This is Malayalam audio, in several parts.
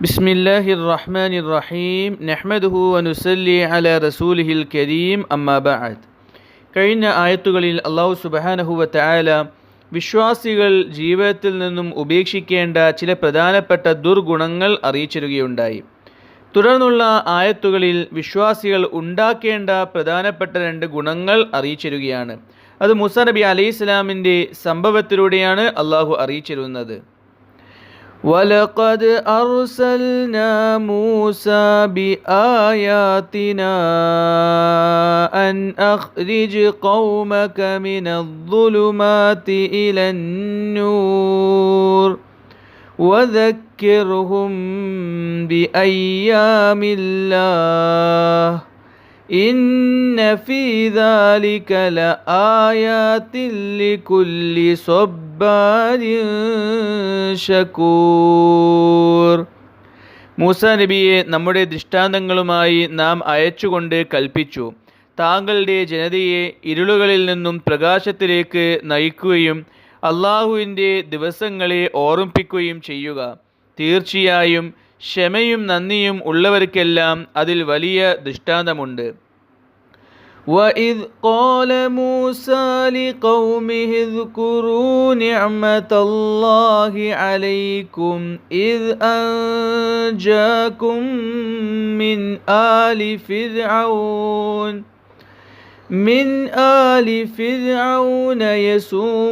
بسم الله الرحمن الرحيم نحمده ونسلي على رسوله الكريم أما بعد കഴിഞ്ഞ ആയത്തുകളിൽ അള്ളാഹു സുബഹാനഹുവ തആല വിശ്വാസികൾ ജീവിതത്തിൽ നിന്നും ഉപേക്ഷിക്കേണ്ട ചില പ്രധാനപ്പെട്ട ദുർഗുണങ്ങൾ അറിയിച്ചിരുകയുണ്ടായി തുടർന്നുള്ള ആയത്തുകളിൽ വിശ്വാസികൾ ഉണ്ടാക്കേണ്ട പ്രധാനപ്പെട്ട രണ്ട് ഗുണങ്ങൾ അറിയിച്ചിരുകയാണ് അത് മുസ നബി അലൈഹി ഇസ്ലാമിൻ്റെ സംഭവത്തിലൂടെയാണ് അള്ളാഹു അറിയിച്ചിരുന്നത് ولقد أرسلنا موسى بآياتنا أن أخرج قومك من الظلمات إلى النور وذكرهم بأيام الله إن في ذلك لآيات لكل صبار شكور മൂസ നബിയെ നമ്മുടെ ദൃഷ്ടാന്തങ്ങളുമായി നാം അയച്ചുകൊണ്ട് കൽപ്പിച്ചു താങ്കളുടെ ജനതയെ ഇരുളുകളിൽ നിന്നും പ്രകാശത്തിലേക്ക് നയിക്കുകയും അള്ളാഹുവിൻ്റെ ദിവസങ്ങളെ ഓർമ്മിപ്പിക്കുകയും ചെയ്യുക തീർച്ചയായും ക്ഷമയും നന്ദിയും ഉള്ളവർക്കെല്ലാം അതിൽ വലിയ ദൃഷ്ടാന്തമുണ്ട് وإذ قال موسى لقومه اذكروا نعمة الله عليكم إذ أنجاكم من آل فرعون من آل فرعون يسومونكم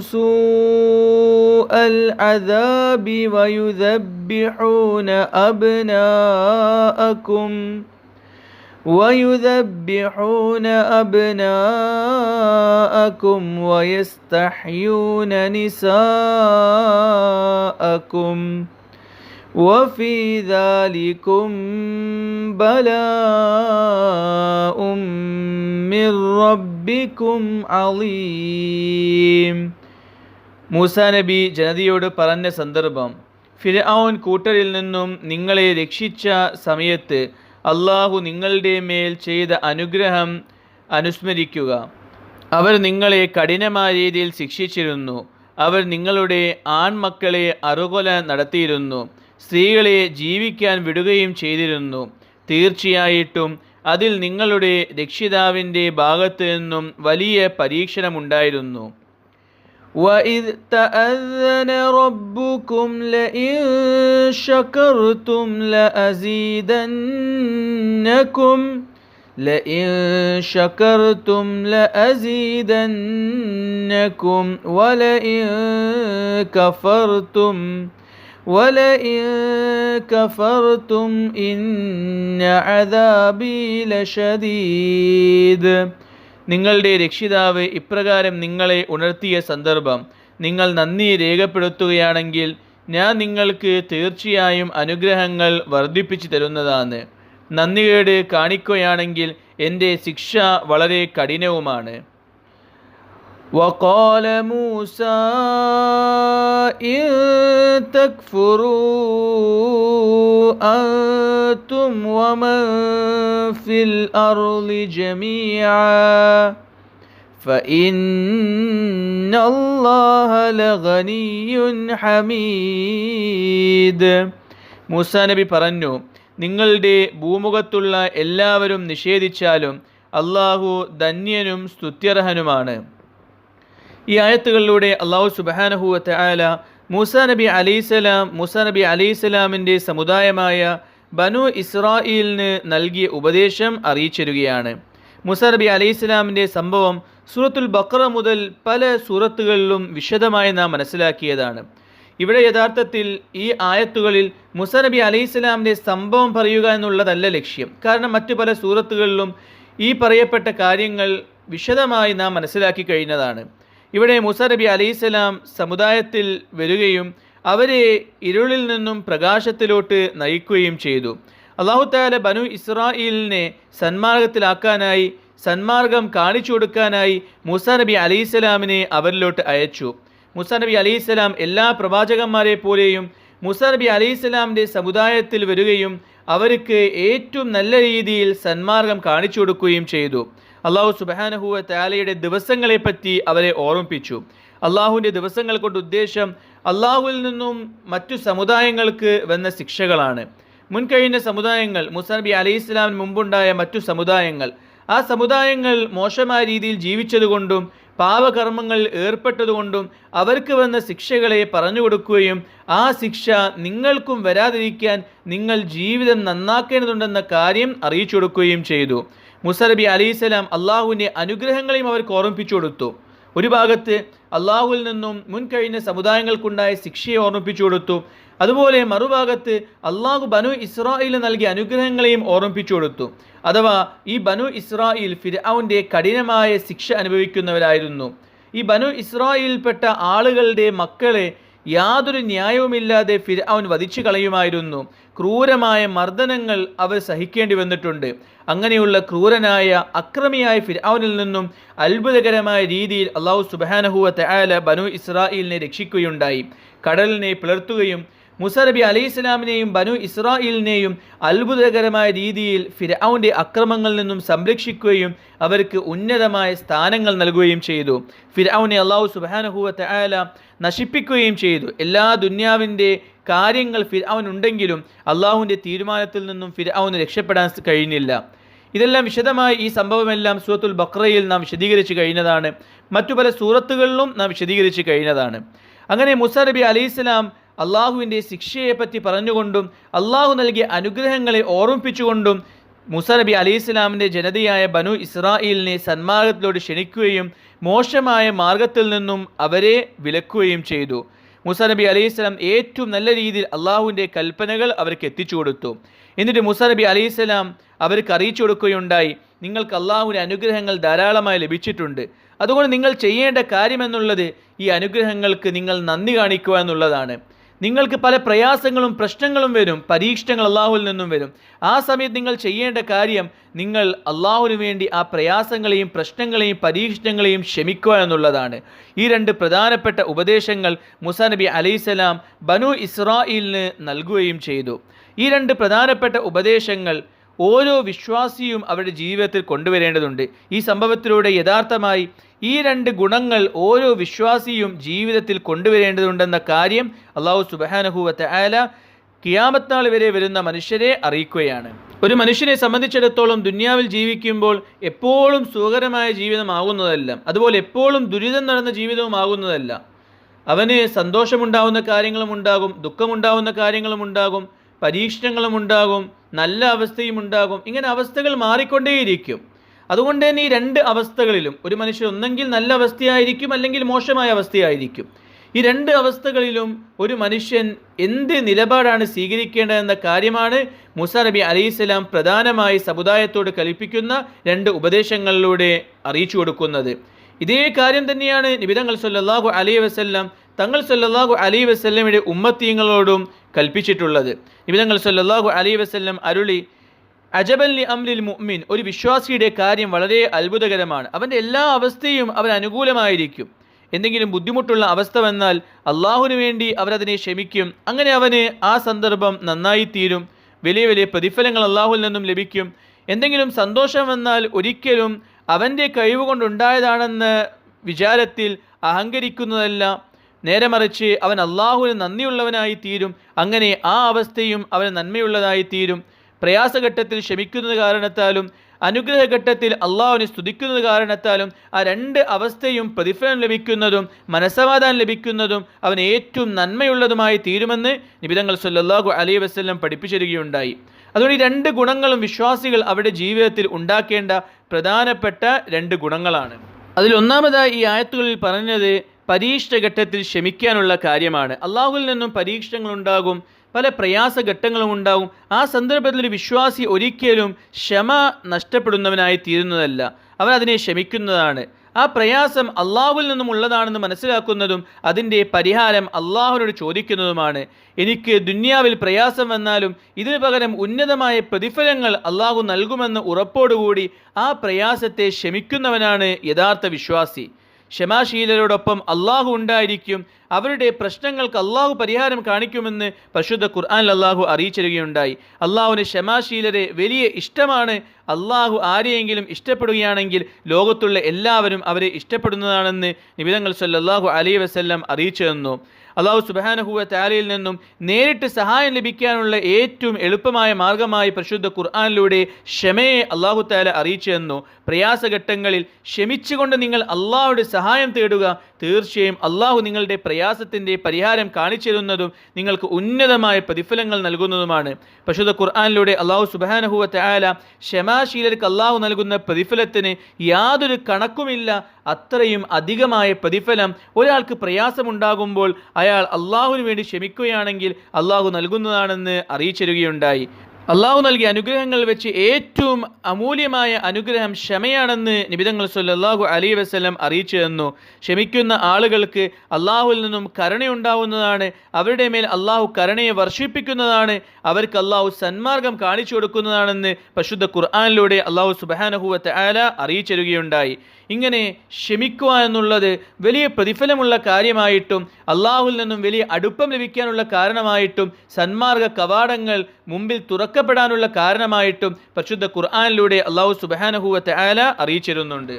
سوء العذاب ويذبحون أبناءكم ويذبحون أبناءكم ويستحيون نساءكم وفي ذلكم بلاء من ربكم عظيم മൂസ നബി ജനതയോട് പറഞ്ഞ സന്ദർഭം ഫിരഔൻ കൂട്ടരിൽ നിന്നും നിങ്ങളെ രക്ഷിച്ച സമയത്ത് അള്ളാഹു നിങ്ങളുടെ മേൽ ചെയ്ത അനുഗ്രഹം അനുസ്മരിക്കുക. അവർ നിങ്ങളെ കഠിനമായ രീതിയിൽ ശിക്ഷിച്ചിരുന്നു. അവർ നിങ്ങളുടെ ആൺമക്കളെ അറുകൊല നടത്തിയിരുന്നു. സ്ത്രീകളെ ജീവിക്കാൻ വിടുകയും ചെയ്തിരുന്നു. തീർച്ചയായിട്ടും അതിൽ നിങ്ങളുടെ രക്ഷിതാവിന്റെ ഭാഗത്തു നിന്നും വലിയ പരീക്ഷണമുണ്ടായിരുന്നു. وإذ تأذن ربكم لئن شكرتم لأزيدنكم لئن شكرتم لأزيدنكم ولئن كفرتم ولئن كفرتم إن عذابي لشديد നിങ്ങളുടെ രക്ഷിതാവ് ഇപ്രകാരം നിങ്ങളെ ഉണർത്തിയ സന്ദർഭം നിങ്ങൾ നന്ദി രേഖപ്പെടുത്തുകയാണെങ്കിൽ ഞാൻ നിങ്ങൾക്ക് തീർച്ചയായും അനുഗ്രഹങ്ങൾ വർദ്ധിപ്പിച്ചു തരുന്നതാണ്. നന്ദികേട് കാണിക്കുകയാണെങ്കിൽ എന്റെ ശിക്ഷ വളരെ കഠിനവുമാണ്. وقال موسى إن تكفروا أنتم ومن في الأرض جميعا فإن الله لغني حميد മൂസ നബി പറഞ്ഞു നിങ്ങളുടെ ഭൂമുഖത്തുള്ള എല്ലാവരും നിഷേധിച്ചാലും അള്ളാഹു ധന്യനും സ്തുത്യർഹനുമാണ് ഈ ആയത്തുകളിലൂടെ അള്ളാഹു സുബാനഹുവത്തെ ആല മൂസ നബി അലൈസലാം മൂസ നബി അലൈസലാമിന്റെ സമുദായമായ ബനു ഇസ്രായേലിന് നൽകിയ ഉപദേശം അറിയിച്ചിരുകയാണ്. മൂസ നബി അലൈഹിസ്ലാമിന്റെ സംഭവം സൂറത്തുൽ ബക്ര മുതൽ പല സൂറത്തുകളിലും വിശദമായി നാം മനസ്സിലാക്കിയതാണ്. ഇവിടെ യഥാർത്ഥത്തിൽ ഈ ആയത്തുകളിൽ മുസ നബി അലൈഹിസ്ലാമിന്റെ സംഭവം പറയുക എന്നുള്ളതല്ല ലക്ഷ്യം. കാരണം മറ്റു പല സൂറത്തുകളിലും ഈ പറയപ്പെട്ട കാര്യങ്ങൾ വിശദമായി നാം മനസ്സിലാക്കി കഴിഞ്ഞതാണ്. ഇവിടെ മുസ നബി അലൈഹിസ്സലാം സമുദായത്തിൽ വരികയും അവരെ ഇരുളിൽ നിന്നും പ്രകാശത്തിലോട്ട് നയിക്കുകയും ചെയ്തു. അള്ളാഹു താല ബനു ഇസ്രായേലിനെ സന്മാർഗത്തിലാക്കാനായി സന്മാർഗം കാണിച്ചു കൊടുക്കാനായി മൂസ നബി അലൈഹിസ്സലാമിനെ അവരിലോട്ട് അയച്ചു. മൂസ നബി അലൈഹിസ്സലാം എല്ലാ പ്രവാചകന്മാരെ പോലെയും മൂസ നബി അലൈഹിസ്സലാമിന്റെ സമുദായത്തിൽ വരികയും അവർക്ക് ഏറ്റവും നല്ല രീതിയിൽ സന്മാർഗം കാണിച്ചു കൊടുക്കുകയും ചെയ്തു. അള്ളാഹു സുബാനഹുവ താലയുടെ ദിവസങ്ങളെപ്പറ്റി അവരെ ഓർമ്മിപ്പിച്ചു. അള്ളാഹുവിന്റെ ദിവസങ്ങൾ കൊണ്ട് ഉദ്ദേശം അള്ളാഹുവിൽ നിന്നും മറ്റു സമുദായങ്ങൾക്ക് വന്ന ശിക്ഷകളാണ്. മുൻകഴിഞ്ഞ സമുദായങ്ങൾ മുസാബി അലി ഇസ്ലാമിന് മുമ്പുണ്ടായ മറ്റു സമുദായങ്ങൾ ആ സമുദായങ്ങൾ മോശമായ രീതിയിൽ ജീവിച്ചതുകൊണ്ടും പാപകർമ്മങ്ങളിൽ ഏർപ്പെട്ടതുകൊണ്ടും അവർക്ക് വന്ന ശിക്ഷകളെ പറഞ്ഞു കൊടുക്കുകയും ആ ശിക്ഷ നിങ്ങൾക്കും വരാതിരിക്കാൻ നിങ്ങൾ ജീവിതം നന്നാക്കേണ്ടതുണ്ടെന്ന കാര്യം അറിയിച്ചു കൊടുക്കുകയും ചെയ്തു. മുസറബി അലൈഹിസ്സലാം അള്ളാഹുവിന്റെ അനുഗ്രഹങ്ങളെയും അവർക്ക് ഓർമ്മിപ്പിച്ചു കൊടുത്തു. ഒരു ഭാഗത്ത് അള്ളാഹുവിൽ നിന്നും മുൻകഴിഞ്ഞ സമുദായങ്ങൾക്കുണ്ടായ ശിക്ഷയെ ഓർമ്മിപ്പിച്ചു കൊടുത്തു. അതുപോലെ മറുഭാഗത്ത് അള്ളാഹു ബനു ഇസ്രായേൽ നൽകിയ അനുഗ്രഹങ്ങളെയും ഓർമ്മിപ്പിച്ചു കൊടുത്തു. അഥവാ ഈ ബനു ഇസ്രായേൽ ഫിർഔന്റെ കഠിനമായ ശിക്ഷ അനുഭവിക്കുന്നവരായിരുന്നു. ഈ ബനു ഇസ്രായേലിൽപ്പെട്ട ആളുകളുടെ മക്കളെ യാതൊരു ന്യായവുമില്ലാതെ ഫിർഔൻ വധിച്ചു കളയുമായിരുന്നു ക്രൂരമായ മർദ്ദനങ്ങൾ അവർ സഹിക്കേണ്ടി വന്നിട്ടുണ്ട്. അങ്ങനെയുള്ള ക്രൂരനായ അക്രമിയായ ഫിർഔനിൽ നിന്നും അത്ഭുതകരമായ രീതിയിൽ അള്ളാഹു സുബാനഹുവ തയാല ബനു ഇസ്രായേലിനെ രക്ഷിക്കുകയുണ്ടായി. കടലിനെ പിളർത്തുകയും മുസ നബി അലൈഹി ഇസ്ലാമിനെയും ബനു ഇസ്രായേലിനെയും അത്ഭുതകരമായ രീതിയിൽ ഫിർഔന്റെ അക്രമങ്ങളിൽ നിന്നും സംരക്ഷിക്കുകയും അവർക്ക് ഉന്നതമായ സ്ഥാനങ്ങൾ നൽകുകയും ചെയ്തു. ഫിർഔനെ അള്ളാഹു സുബാനഹുവത്തെ ആല നശിപ്പിക്കുകയും ചെയ്തു. എല്ലാ ദുന്യാവിന്റെ കാര്യങ്ങൾ ഫിർഔനുണ്ടെങ്കിലും അള്ളാഹുവിന്റെ തീരുമാനത്തിൽ നിന്നും ഫിർഔന് രക്ഷപ്പെടാൻ കഴിഞ്ഞില്ല. ഇതെല്ലാം വിശദമായി ഈ സംഭവമെല്ലാം സൂറത്തുൽ ബക്രയിൽ നാം വിശദീകരിച്ച് കഴിഞ്ഞതാണ്. മറ്റു പല സൂറത്തുകളിലും നാം വിശദീകരിച്ച് കഴിഞ്ഞതാണ്. അങ്ങനെ മുസ നബി സ്വലാം അള്ളാഹുവിന്റെ ശിക്ഷയെപ്പറ്റി പറഞ്ഞുകൊണ്ടും അള്ളാഹു നൽകിയ അനുഗ്രഹങ്ങളെ ഓർമ്മിപ്പിച്ചുകൊണ്ടും മുസ നബി അലൈഹി സ്വലാമിന്റെ ജനതയായ ബനു ഇസ്രായേലിനെ സന്മാർഗത്തിലോട് ക്ഷണിക്കുകയും മോശമായ മാർഗത്തിൽ നിന്നും അവരെ വിലക്കുകയും ചെയ്തു. മുസ നബി സ്വലാം ഏറ്റവും നല്ല രീതിയിൽ അള്ളാഹുവിന്റെ കൽപ്പനകൾ അവർക്ക് എത്തിച്ചു കൊടുത്തു. എന്നിട്ട് മുസ നബി സ്വലാം അവർക്ക് അറിയിച്ചു കൊടുക്കുകയുണ്ടായി. നിങ്ങൾക്ക് അള്ളാഹുവിന്റെ അനുഗ്രഹങ്ങൾ ധാരാളമായി ലഭിച്ചിട്ടുണ്ട്. അതുകൊണ്ട് നിങ്ങൾ ചെയ്യേണ്ട കാര്യമെന്നുള്ളത് ഈ അനുഗ്രഹങ്ങൾക്ക് നിങ്ങൾ നന്ദി കാണിക്കുക എന്നുള്ളതാണ്. നിങ്ങൾക്ക് പല പ്രയാസങ്ങളും പ്രശ്നങ്ങളും വരും പരീക്ഷണങ്ങൾ അള്ളാഹുവിൽ നിന്നും വരും. ആ സമയത്ത് നിങ്ങൾ ചെയ്യേണ്ട കാര്യം നിങ്ങൾ അള്ളാഹുവിന് വേണ്ടി ആ പ്രയാസങ്ങളെയും പ്രശ്നങ്ങളെയും പരീക്ഷണങ്ങളെയും ക്ഷമിക്കുക എന്നുള്ളതാണ്. ഈ രണ്ട് പ്രധാനപ്പെട്ട ഉപദേശങ്ങൾ മുസാ നബി അലൈഹിസ്സലാം ബനു ഇസ്രായിലിന് നൽകുകയും ചെയ്തു. ഈ രണ്ട് പ്രധാനപ്പെട്ട ഉപദേശങ്ങൾ ഓരോ വിശ്വാസിയും അവരുടെ ജീവിതത്തിൽ കൊണ്ടുവരേണ്ടതുണ്ട്. ഈ സംഭവത്തിലൂടെ യഥാർത്ഥമായി ഈ രണ്ട് ഗുണങ്ങൾ ഓരോ വിശ്വാസിയും ജീവിതത്തിൽ കൊണ്ടുവരേണ്ടതുണ്ടെന്ന കാര്യം അള്ളാഹു സുബാനഹുവത്തെ ആല കിയാമത്നാൾ വരെ വരുന്ന മനുഷ്യരെ അറിയിക്കുകയാണ്. ഒരു മനുഷ്യനെ സംബന്ധിച്ചിടത്തോളം ദുന്യാവിൽ ജീവിക്കുമ്പോൾ എപ്പോഴും സുഖകരമായ ജീവിതമാകുന്നതല്ല അതുപോലെ എപ്പോഴും ദുരിതം നടന്ന ജീവിതവും ആകുന്നതല്ല. അവന് സന്തോഷമുണ്ടാവുന്ന കാര്യങ്ങളും ഉണ്ടാകും ദുഃഖമുണ്ടാവുന്ന കാര്യങ്ങളും ഉണ്ടാകും പരീക്ഷണങ്ങളും ഉണ്ടാകും നല്ല അവസ്ഥയും ഉണ്ടാകും. ഇങ്ങനെ അവസ്ഥകൾ മാറിക്കൊണ്ടേയിരിക്കും. അതുകൊണ്ട് തന്നെ ഈ രണ്ട് അവസ്ഥകളിലും ഒരു മനുഷ്യൻ ഒന്നെങ്കിൽ നല്ല അവസ്ഥയായിരിക്കും അല്ലെങ്കിൽ മോശമായ അവസ്ഥയായിരിക്കും. ഈ രണ്ട് അവസ്ഥകളിലും ഒരു മനുഷ്യൻ എന്ത് നിലപാടാണ് സ്വീകരിക്കേണ്ടതെന്ന കാര്യമാണ് മുസ നബി അലൈഹിസ്സലാം പ്രധാനമായി സമുദായത്തോട് കൽപ്പിക്കുന്ന രണ്ട് ഉപദേശങ്ങളിലൂടെ അറിയിച്ചു കൊടുക്കുന്നത്. ഇതേ കാര്യം തന്നെയാണ് നിബിതങ്ങൾ സല്ലല്ലാഹു അലൈഹി വസ്ല്ലാം തങ്ങൾ സല്ലല്ലാഹു അലൈഹി വസ്ല്ലമിയുടെ ഉമ്മത്തീങ്ങളോടും കൽപ്പിച്ചിട്ടുള്ളത്. നിബിതങ്ങൾ സല്ലാഹു അലൈഹി വസല്ലം അരുളി അജബല്ലി അംലിൽ മുഅ്മിൻ. ഒരു വിശ്വാസിയുടെ കാര്യം വളരെ അത്ഭുതകരമാണ്. അവന്റെ എല്ലാ അവസ്ഥയും അവൻ അനുകൂലമായിരിക്കും. എന്തെങ്കിലും ബുദ്ധിമുട്ടുള്ള അവസ്ഥ വന്നാൽ അള്ളാഹുവിന് വേണ്ടി അവരതിനെ ക്ഷമിക്കും. അങ്ങനെ അവന് ആ സന്ദർഭം നന്നായിത്തീരും. വലിയ വലിയ പ്രതിഫലങ്ങൾ അള്ളാഹുവിൽ നിന്നും ലഭിക്കും. എന്തെങ്കിലും സന്തോഷം വന്നാൽ ഒരിക്കലും അവന്റെ കഴിവ് കൊണ്ടുണ്ടായതാണെന്ന വിചാരത്തിൽ അഹങ്കരിക്കുന്നതല്ല. നേരെ മറിച്ച് അവൻ അള്ളാഹുവിന് നന്ദിയുള്ളവനായി തീരും. അങ്ങനെ ആ അവസ്ഥയും അവന് നന്മയുള്ളതായി തീരും. പ്രയാസഘട്ടത്തിൽ ക്ഷമിക്കുന്നത് കാരണത്താലും അനുഗ്രഹഘട്ടത്തിൽ അള്ളാഹുവിനെ സ്തുതിക്കുന്നത് കാരണത്താലും ആ രണ്ട് അവസ്ഥയും പ്രതിഫലം ലഭിക്കുന്നതും മനസ്സമാധാനം ലഭിക്കുന്നതും അവൻ ഏറ്റവും നന്മയുള്ളതുമായി തീരുമെന്ന് നിബിതങ്ങൾ സല്ലാഹു അലൈഹി വസല്ലം പഠിപ്പിച്ചിരിക്കുകയുണ്ടായി. അതുകൊണ്ട് ഈ രണ്ട് ഗുണങ്ങളും വിശ്വാസികൾ അവരുടെ ജീവിതത്തിൽ ഉണ്ടാക്കേണ്ട പ്രധാനപ്പെട്ട രണ്ട് ഗുണങ്ങളാണ്. അതിൽ ഒന്നാമതായി ഈ ആയത്തുകളിൽ പറഞ്ഞത് പരീക്ഷഘട്ടത്തിൽ ക്ഷമിക്കാനുള്ള കാര്യമാണ്. അള്ളാഹുവിൽ നിന്നും പരീക്ഷണങ്ങളുണ്ടാകും പല പ്രയാസഘട്ടങ്ങളും ഉണ്ടാകും ആ സന്ദർഭത്തിൽ ഒരു വിശ്വാസി ഒരിക്കലും ക്ഷമ നഷ്ടപ്പെടുന്നവനായി തീരുന്നതല്ല. അവൻ അതിനെ ക്ഷമിക്കുന്നതാണ്. ആ പ്രയാസം അള്ളാഹുവിൽ നിന്നും ഉള്ളതാണെന്ന് മനസ്സിലാക്കുന്നതും അതിന്റെ പരിഹാരം അള്ളാഹുവിനോട് ചോദിക്കുന്നതുമാണ്. എനിക്ക് ദുന്യാവിൽ പ്രയാസം വന്നാലും ഇതിനു പകരം ഉന്നതമായ പ്രതിഫലങ്ങൾ അള്ളാഹു നൽകുമെന്ന് ഉറപ്പോടുകൂടി ആ പ്രയാസത്തെ ക്ഷമിക്കുന്നവനാണ് യഥാർത്ഥ വിശ്വാസി. ക്ഷമാശീലരോടൊപ്പം അള്ളാഹു ഉണ്ടായിരിക്കും. അവരുടെ പ്രശ്നങ്ങൾക്ക് അള്ളാഹു പരിഹാരം കാണിക്കുമെന്ന് പരിശുദ്ധ ഖുർആൻ അള്ളാഹു അറിയിച്ചിരുകയുണ്ടായി അള്ളാഹുവിന് ക്ഷമാശീലരെ വലിയ ഇഷ്ടമാണ്. അള്ളാഹു ആരെയെങ്കിലും ഇഷ്ടപ്പെടുകയാണെങ്കിൽ ലോകത്തുള്ള എല്ലാവരും അവരെ ഇഷ്ടപ്പെടുന്നതാണെന്ന് നിബിതങ്ങൾ സല്ലാഹു അലൈ വസ്ല്ലാം അറിയിച്ചു തന്നു. അള്ളാഹു സുബാനഹുവ താലയിൽ നിന്നും നേരിട്ട് സഹായം ലഭിക്കാനുള്ള ഏറ്റവും എളുപ്പമായ മാർഗമായി പരിശുദ്ധ ഖുർആാനിലൂടെ ക്ഷമയെ അള്ളാഹു താല അറിയിച്ചു തന്നു. പ്രയാസഘട്ടങ്ങളിൽ ക്ഷമിച്ചുകൊണ്ട് നിങ്ങൾ അള്ളാഹുടെ സഹായം തേടുക തീർച്ചയായും അള്ളാഹു നിങ്ങളുടെ പ്രയാസത്തിന്റെ പരിഹാരം കാണിച്ചു തരുന്നതും നിങ്ങൾക്ക് ഉന്നതമായ പ്രതിഫലങ്ങൾ നൽകുന്നതുമാണ്. പരിശുദ്ധ ഖുർആാനിലൂടെ അള്ളാഹു സുബാനഹുവ താല ക്ഷമാശീലർക്ക് അള്ളാഹു നൽകുന്ന പ്രതിഫലത്തിന് യാതൊരു കണക്കുമില്ല അത്രയും അധികമായ പ്രതിഫലം ഒരാൾക്ക് പ്രയാസമുണ്ടാകുമ്പോൾ അയാൾ അള്ളാഹുവിന് വേണ്ടി ക്ഷമിക്കുകയാണെങ്കിൽ അള്ളാഹു നൽകുന്നതാണെന്ന് അറിയിച്ചിരുകയുണ്ടായി. അള്ളാഹു നൽകിയ അനുഗ്രഹങ്ങൾ വെച്ച് ഏറ്റവും അമൂല്യമായ അനുഗ്രഹം ക്ഷമയാണെന്ന് നിബിതങ്ങൾ സല്ലാഹു അലൈ വസ്ലം അറിയിച്ചു തന്നു. ക്ഷമിക്കുന്ന ആളുകൾക്ക് അള്ളാഹുവിൽ നിന്നും കരുണയുണ്ടാവുന്നതാണ് അവരുടെ മേൽ അള്ളാഹു കരുണയെ വർഷിപ്പിക്കുന്നതാണ് അവർക്ക് അള്ളാഹു സന്മാർഗം കാണിച്ചു കൊടുക്കുന്നതാണെന്ന് പശുദ്ധ ഖുർആാനിലൂടെ അള്ളാഹു സുബാനഹുവത്ത് ആല അറിയിച്ചിരുകയുണ്ടായി ഇങ്ങനെ ക്ഷമിക്കുക എന്നുള്ളത് വലിയ പ്രതിഫലമുള്ള കാര്യമായിട്ടും അള്ളാഹുവിൽ നിന്നും വലിയ അടുപ്പം ലഭിക്കാനുള്ള കാരണമായിട്ടും സന്മാർഗ കവാടങ്ങൾ മുമ്പിൽ തുറക്കപ്പെടാനുള്ള കാരണമായിട്ടും പരിശുദ്ധ ഖുർആാനിലൂടെ അള്ളാഹു സുബാനഹുവത്തെ ആല അറിയിച്ചിരുന്നുണ്ട്.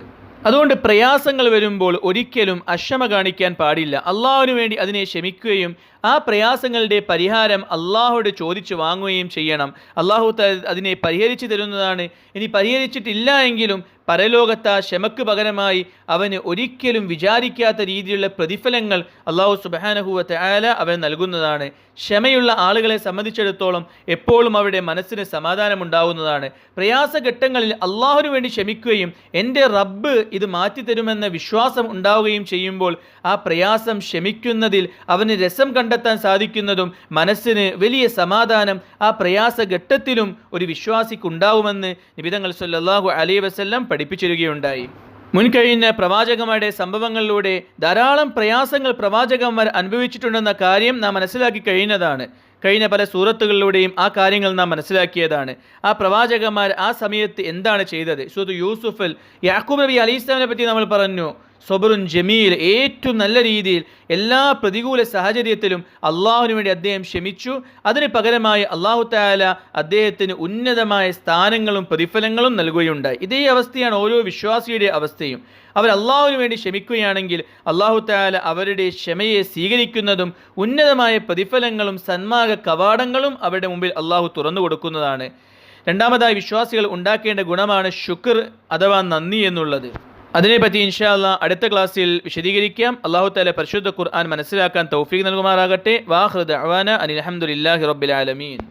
അതുകൊണ്ട് പ്രയാസങ്ങൾ വരുമ്പോൾ ഒരിക്കലും അക്ഷമ കാണിക്കാൻ പാടില്ല. അള്ളാഹുവിന് വേണ്ടി അതിനെ ക്ഷമിക്കുകയും ആ പ്രയാസങ്ങളുടെ പരിഹാരം അള്ളാഹോട് ചോദിച്ചു വാങ്ങുകയും ചെയ്യണം. അള്ളാഹു അതിനെ പരിഹരിച്ചു തരുന്നതാണ്. ഇനി പരിഹരിച്ചിട്ടില്ല എങ്കിലും പരലോകത്ത ക്ഷമക്ക് പകരമായി അവന് ഒരിക്കലും വിചാരിക്കാത്ത രീതിയിലുള്ള പ്രതിഫലങ്ങൾ അള്ളാഹു സുബാനഹുവത്തെ ആല അവൻ നൽകുന്നതാണ്. ക്ഷമയുള്ള ആളുകളെ സംബന്ധിച്ചിടത്തോളം എപ്പോഴും അവരുടെ മനസ്സിന് സമാധാനമുണ്ടാവുന്നതാണ്. പ്രയാസഘട്ടങ്ങളിൽ അള്ളാഹുവിന് വേണ്ടി ക്ഷമിക്കുകയും എന്റെ റബ്ബ് ഇത് മാറ്റിത്തരുമെന്ന വിശ്വാസം ഉണ്ടാവുകയും ചെയ്യുമ്പോൾ ആ പ്രയാസം ക്ഷമിക്കുന്നതിൽ അവന് രസം കണ്ടെത്താൻ സാധിക്കുന്നതും മനസ്സിന് വലിയ സമാധാനം ആ പ്രയാസഘട്ടത്തിലും ഒരു വിശ്വാസിക്കുണ്ടാവുമെന്ന് നിബിതങ്ങൾ സല്ലാഹു അലൈഹി വസല്ലം പഠിപ്പിച്ചിരിക്കുകയുണ്ടായി. മുൻകഴിഞ്ഞ പ്രവാചകന്മാരുടെ സംഭവങ്ങളിലൂടെ ധാരാളം പ്രയാസങ്ങൾ പ്രവാചകന്മാർ അനുഭവിച്ചിട്ടുണ്ടെന്ന കാര്യം നാം മനസ്സിലാക്കി കഴിഞ്ഞതാണ്. കഴിഞ്ഞ പല സൂറത്തുകളിലൂടെയും ആ കാര്യങ്ങൾ നാം മനസ്സിലാക്കിയതാണ്. ആ പ്രവാചകന്മാർ ആ സമയത്ത് എന്താണ് ചെയ്തത്? സുഹൃത്ത് യൂസുഫൽ യാക്കൂബ് നബി അലി ഇസ്ലാമിനെ പറ്റി നമ്മൾ പറഞ്ഞു. സൊബറുൻ ജമീൽ ഏറ്റവും നല്ല രീതിയിൽ എല്ലാ പ്രതികൂല സാഹചര്യത്തിലും അള്ളാഹുവിന് വേണ്ടി അദ്ദേഹം ക്ഷമിച്ചു. അതിന് പകരമായി അള്ളാഹു താല അദ്ദേഹത്തിന് ഉന്നതമായ സ്ഥാനങ്ങളും പ്രതിഫലങ്ങളും നൽകുകയുണ്ടായി. ഇതേ അവസ്ഥയാണ് ഓരോ വിശ്വാസിയുടെ അവസ്ഥയും. അവർ അള്ളാഹുവിന് വേണ്ടി ക്ഷമിക്കുകയാണെങ്കിൽ അള്ളാഹു താല അവരുടെ ക്ഷമയെ സ്വീകരിക്കുന്നതും ഉന്നതമായ പ്രതിഫലങ്ങളും സന്മാർഗ കവാടങ്ങളും അവരുടെ മുമ്പിൽ അള്ളാഹു തുറന്നു കൊടുക്കുന്നതാണ്. രണ്ടാമതായി വിശ്വാസികൾ ഉണ്ടാക്കേണ്ട ഗുണമാണ് ശുക്ർ അഥവാ നന്ദി എന്നുള്ളത്. അതിനെപ്പറ്റി ഇൻഷാ അല്ലാ അടുത്ത ക്ലാസ്സിൽ വിശദീകരിക്കാം. അള്ളാഹു താല പരിശുദ്ധ ഖുർആൻ മനസ്സിലാക്കാൻ തൗഫീഖ് നൽകുമാറാകട്ടെ. വാഹൃദ് അവാന അനിൽ അഹമ്മദില്ലാഹി റബ്ബിൽ ആലമീൻ.